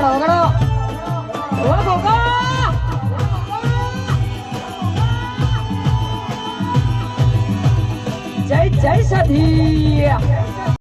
ઓગળો ઓગળો જય જય સધી